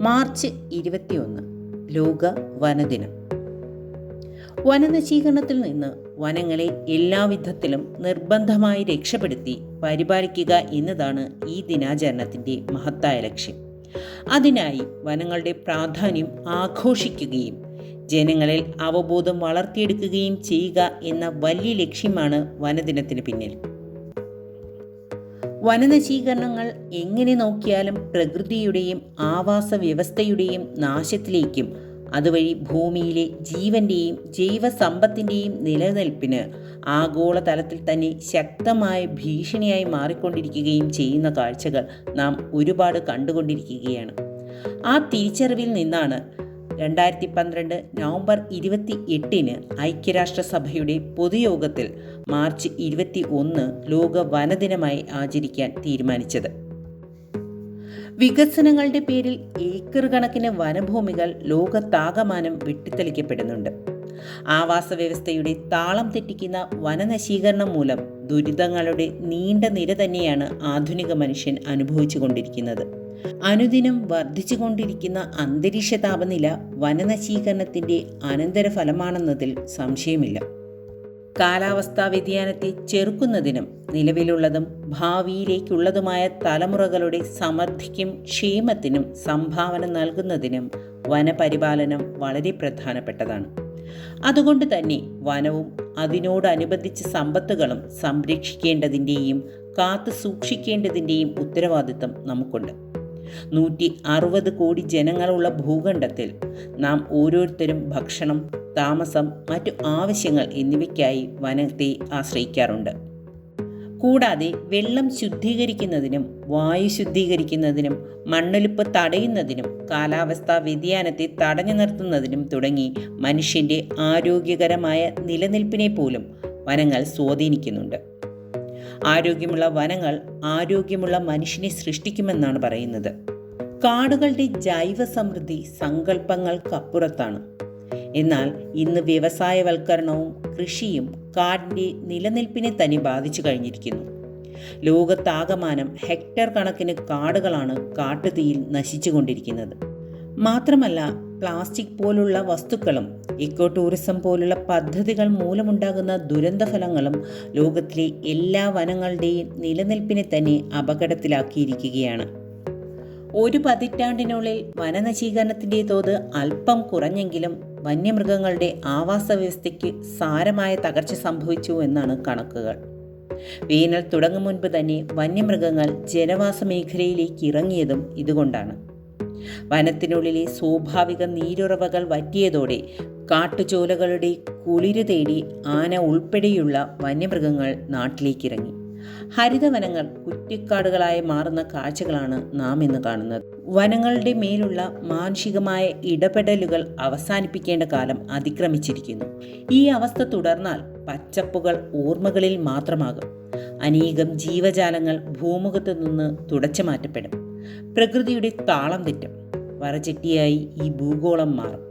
March ഇരുപത്തിയൊന്ന് ലോക വനദിനം. വനനശീകരണത്തിൽ നിന്ന് വനങ്ങളെ എല്ലാവിധത്തിലും നിർബന്ധമായി രക്ഷപ്പെടുത്തി പരിപാലിക്കുക എന്നതാണ് ഈ ദിനാചരണത്തിന്റെ മഹത്തായ ലക്ഷ്യം. അതിനായി വനങ്ങളുടെ പ്രാധാന്യം ആഘോഷിക്കുകയും ജനങ്ങളിൽ അവബോധം വളർത്തിയെടുക്കുകയും ചെയ്യുക എന്ന വലിയ ലക്ഷ്യമാണ് വനദിനത്തിന് പിന്നിൽ. വനനശീകരണങ്ങൾ എങ്ങനെ നോക്കിയാലും പ്രകൃതിയുടെയും ആവാസ വ്യവസ്ഥയുടെയും നാശത്തിലേക്കും അതുവഴി ഭൂമിയിലെ ജീവന്റെയും ജൈവസമ്പത്തിന്റെയും നിലനിൽപ്പിന് ആഗോളതലത്തിൽ തന്നെ ശക്തമായ ഭീഷണിയായി മാറിക്കൊണ്ടിരിക്കുകയും ചെയ്യുന്ന കാഴ്ചകൾ നാം ഒരുപാട് കണ്ടുകൊണ്ടിരിക്കുകയാണ്. ആ തിരിച്ചറിവിൽ നിന്നാണ് രണ്ടായിരത്തി പന്ത്രണ്ട് നവംബർ ഇരുപത്തി എട്ടിന് ഐക്യരാഷ്ട്രസഭയുടെ പൊതുയോഗത്തിൽ മാർച്ച് ഇരുപത്തി ഒന്ന് ലോക വനദിനമായി ആചരിക്കാൻ തീരുമാനിച്ചത്. വികസനങ്ങളുടെ പേരിൽ ഏക്കർ കണക്കിന് വനഭൂമികൾ ലോകത്താകമാനം വെട്ടിത്തെളിക്കപ്പെടുന്നുണ്ട്. ആവാസ വ്യവസ്ഥയുടെ താളം തെറ്റിക്കുന്ന വനനശീകരണം മൂലം ദുരിതങ്ങളുടെ നീണ്ട നിര തന്നെയാണ് ആധുനിക മനുഷ്യൻ അനുഭവിച്ചുകൊണ്ടിരിക്കുന്നത്. അനുദിനം വർദ്ധിച്ചുകൊണ്ടിരിക്കുന്ന അന്തരീക്ഷ താപനില വനനശീകരണത്തിന്റെ അനന്തരഫലമാണെന്നതിൽ സംശയമില്ല. കാലാവസ്ഥാ വ്യതിയാനത്തെ ചെറുക്കുന്നതിനും നിലവിലുള്ളതും ഭാവിയിലേക്കുള്ളതുമായ തലമുറകളുടെ സമൃദ്ധിക്കും ക്ഷേമത്തിനും സംഭാവന നൽകുന്നതിനും വനപരിപാലനം വളരെ പ്രധാനപ്പെട്ടതാണ്. അതുകൊണ്ട് തന്നെ വനവും അതിനോടനുബന്ധിച്ച സമ്പത്തുകളും സംരക്ഷിക്കേണ്ടതിന്റെയും കാത്തു സൂക്ഷിക്കേണ്ടതിന്റെയും ഉത്തരവാദിത്തം നമുക്കുണ്ട്. നൂറ്റി അറുപത് കോടി ജനങ്ങളുള്ള ഭൂഖണ്ഡത്തിൽ നാം ഓരോരുത്തരും ഭക്ഷണം താമസം മറ്റു ആവശ്യങ്ങൾ എന്നിവയ്ക്കായി വനത്തെ ആശ്രയിക്കാറുണ്ട്. കൂടാതെ വെള്ളം ശുദ്ധീകരിക്കുന്നതിനും വായു ശുദ്ധീകരിക്കുന്നതിനും മണ്ണൊലിപ്പ് തടയുന്നതിനും കാലാവസ്ഥാ വ്യതിയാനത്തെ തടഞ്ഞു നിർത്തുന്നതിനും തുടങ്ങി മനുഷ്യന്റെ ആരോഗ്യകരമായ നിലനിൽപ്പിനെ പോലും വനങ്ങൾ സ്വാധീനിക്കുന്നുണ്ട്. ആരോഗ്യമുള്ള വനങ്ങൾ ആരോഗ്യമുള്ള മനുഷ്യനെ സൃഷ്ടിക്കുമെന്നാണ് പറയുന്നത്. കാടുകളുടെ ജൈവ സമൃദ്ധി സങ്കല്പങ്ങൾക്കപ്പുറത്താണ്. എന്നാൽ ഇന്ന് വ്യവസായവൽക്കരണവും കൃഷിയും കാടിന്റെ നിലനിൽപ്പിനെ തന്നെ ബാധിച്ചു കഴിഞ്ഞിരിക്കുന്നു. ലോകത്താകമാനം ഹെക്ടർ കണക്കിന് കാടുകളാണ് കാട്ടുതീയിൽ നശിച്ചുകൊണ്ടിരിക്കുന്നത്. മാത്രമല്ല പ്ലാസ്റ്റിക് പോലുള്ള വസ്തുക്കളും ഇക്കോ ടൂറിസം പോലുള്ള പദ്ധതികൾ മൂലമുണ്ടാകുന്ന ദുരന്തഫലങ്ങളും ലോകത്തിലെ എല്ലാ വനങ്ങളുടെയും നിലനിൽപ്പിനെ തന്നെ അപകടത്തിലാക്കിയിരിക്കുകയാണ്. ഒരു പതിറ്റാണ്ടിനുള്ളിൽ വനനശീകരണത്തിന്റെ തോത് അല്പം കുറഞ്ഞെങ്കിലും വന്യമൃഗങ്ങളുടെ ആവാസ വ്യവസ്ഥയ്ക്ക് സാരമായ തകർച്ച സംഭവിച്ചു എന്നാണ് കണക്കുകൾ. വേനൽ തുടങ്ങും മുൻപ് തന്നെ വന്യമൃഗങ്ങൾ ജനവാസ മേഖലയിലേക്ക് ഇറങ്ങിയതും ഇതുകൊണ്ടാണ്. വനത്തിനുള്ളിലെ സ്വാഭാവിക നീരുറവകൾ വറ്റിയതോടെ കാട്ടുചോലകളുടെ കുളിര് തേടി ആന ഉൾപ്പെടെയുള്ള വന്യമൃഗങ്ങൾ നാട്ടിലേക്കിറങ്ങി. ഹരിതവനങ്ങൾ കുറ്റിക്കാടുകളായി മാറുന്ന കാഴ്ചകളാണ് നാം ഇന്ന് കാണുന്നത്. വനങ്ങളുടെ മേലുള്ള മാനുഷികമായ ഇടപെടലുകൾ അവസാനിപ്പിക്കേണ്ട കാലം അതിക്രമിച്ചിരിക്കുന്നു. ഈ അവസ്ഥ തുടർന്നാൽ പച്ചപ്പുകൾ ഓർമ്മകളിൽ മാത്രമാകും. അനേകം ജീവജാലങ്ങൾ ഭൂമുഖത്തു നിന്ന് തുടച്ചു മാറ്റപ്പെടും. പ്രകൃതിയുടെ താളം തെറ്റും. വരചെട്ടിയായി ഈ ഭൂഗോളം മാറും.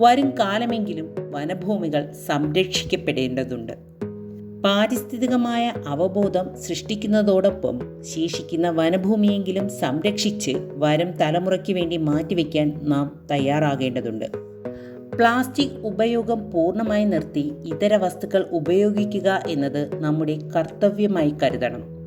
വരും കാലമെങ്കിലും വനഭൂമികൾ സംരക്ഷിക്കപ്പെടേണ്ടതുണ്ട്. പാരിസ്ഥിതികമായ അവബോധം സൃഷ്ടിക്കുന്നതോടൊപ്പം ശേഷിക്കുന്ന വനഭൂമിയെങ്കിലും സംരക്ഷിച്ച് വരും തലമുറയ്ക്ക് വേണ്ടി മാറ്റിവെക്കാൻ നാം തയ്യാറാകേണ്ടതുണ്ട്. പ്ലാസ്റ്റിക് ഉപയോഗം പൂർണമായി നിർത്തി ഇതര വസ്തുക്കൾ ഉപയോഗിക്കുക എന്നത് നമ്മുടെ കർത്തവ്യമായി കരുതണം.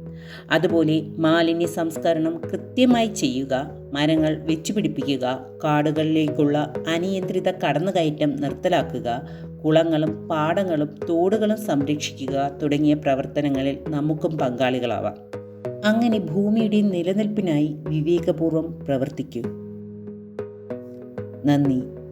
അതുപോലെ മാലിന്യ സംസ്കരണം കൃത്യമായി ചെയ്യുക മരങ്ങൾ വെച്ചുപിടിപ്പിക്കുക കാടുകളിലേക്കുള്ള അനിയന്ത്രിത കടന്നുകയറ്റം നിർത്തലാക്കുക കുളങ്ങളും പാടങ്ങളും തോടുകളും സംരക്ഷിക്കുക തുടങ്ങിയ പ്രവർത്തനങ്ങളിൽ നമുക്കും പങ്കാളികളാവാം. അങ്ങനെ ഭൂമിയുടെ നിലനിൽപ്പിനായി വിവേകപൂർവം പ്രവർത്തിക്കൂ. നന്ദി.